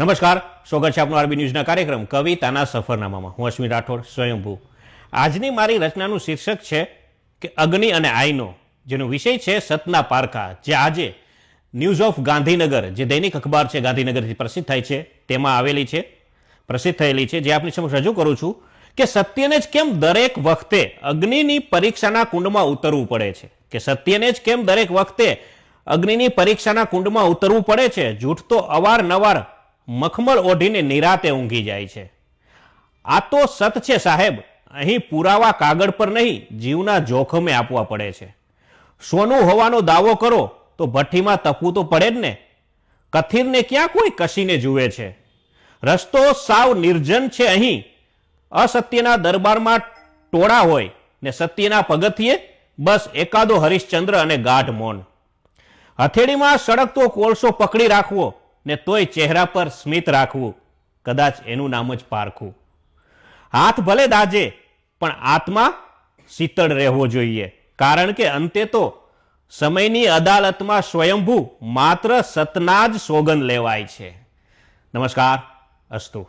નમસ્કાર. સ્વાગત છે આપનું આરબી ન્યૂઝના કાર્યક્રમ કવિતાના સફરનામામાં. હું અશ્વિન રાઠોડ, સ્વયંભૂ. આજની મારી રચનાનું શીર્ષક છે કે અગ્નિ અને આઈનો, જેનો વિષય છે સતના પારખા જે આજે ન્યૂઝ ઓફ ગાંધીનગર, જે દૈનિક અખબાર છે ગાંધીનગરથી પ્રસિદ્ધ થાય છે, તેમાં આવેલી છે, પ્રસિદ્ધ થયેલી છે. જે આપની સમક્ષ રજૂ કરું છું કે સત્યને જ કેમ દરેક વખતે અગ્નિની પરીક્ષાના કુંડમાં ઉતરવું પડે છે? કે સત્યને જ કેમ દરેક વખતે અગ્નિની પરીક્ષાના કુંડમાં ઉતરવું પડે છે? જૂઠ તો અવારનવાર મખમલ ઓઢીને નિરાતે ઊંઘી જાય છે. આ તો સત છે સાહેબ, અહીં પુરાવા કાગળ પર નહીં, જીવના જોખમે આપવા પડે છે. સોનું હોવાનો દાવો કરો, તો ભઠ્ઠીમાં તપવું તો પડે જ ને. કથિરને ક્યાં કોઈ કસીને જુએ છે? રસ્તો સાવ નિર્જન છે અહીં. અસત્યના દરબારમાં ટોળા હોય ને સત્યના પગથિયે બસ એકાદો હરિશ્ચંદ્ર અને ગાઢ મૌન. હથેળીમાં સળગતો કોલસો પકડી રાખવો ને તોય ચહેરા પર સ્મિત રાખવું, કદાચ એનું નામ જ પારખું. હાથ ભલે દાજે, પણ આત્મા શીતળ રહેવો જોઈએ. કારણ કે અંતે તો સમયની અદાલતમાં સ્વયંભૂ માત્ર સતના જ સોગન લેવાય છે. નમસ્કાર, અસ્તુ.